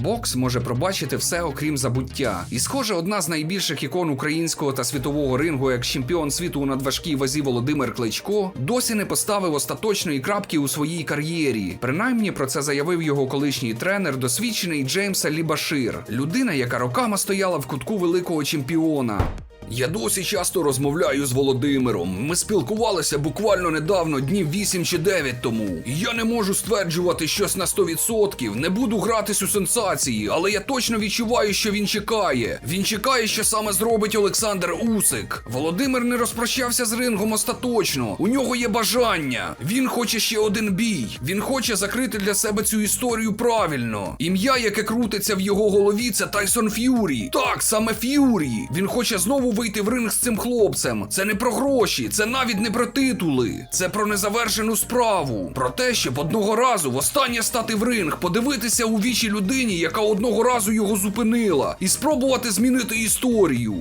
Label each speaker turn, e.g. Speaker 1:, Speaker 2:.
Speaker 1: Бокс може пробачити все окрім забуття. І схоже, одна з найбільших ікон українського та світового рингу, як чемпіон світу у надважкій вазі Володимир Кличко, досі не поставив остаточної крапки у своїй кар'єрі. Принаймні про це заявив його колишній тренер, досвідчений Джеймса Лібашир, людина, яка роками стояла в кутку великого чемпіона. Я досі часто розмовляю з Володимиром. Ми спілкувалися буквально недавно, днів 8 чи 9 тому. Я не можу стверджувати щось на 100%, не буду гратись у сенсації, але я точно відчуваю, що він чекає. Він чекає, що саме зробить Олександр Усик. Володимир не розпрощався з рингом остаточно. У нього є бажання. Він хоче ще один бій. Він хоче закрити для себе цю історію правильно. Ім'я, яке крутиться в його голові, це Тайсон Ф'юрі. Так, саме Ф'юрі. Він хоче знову вийти в ринг з цим хлопцем. Це не про гроші, це навіть не про титули. Це про незавершену справу. Про те, щоб одного разу востаннє стати в ринг, подивитися у вічі людині, яка одного разу його зупинила, і спробувати змінити історію.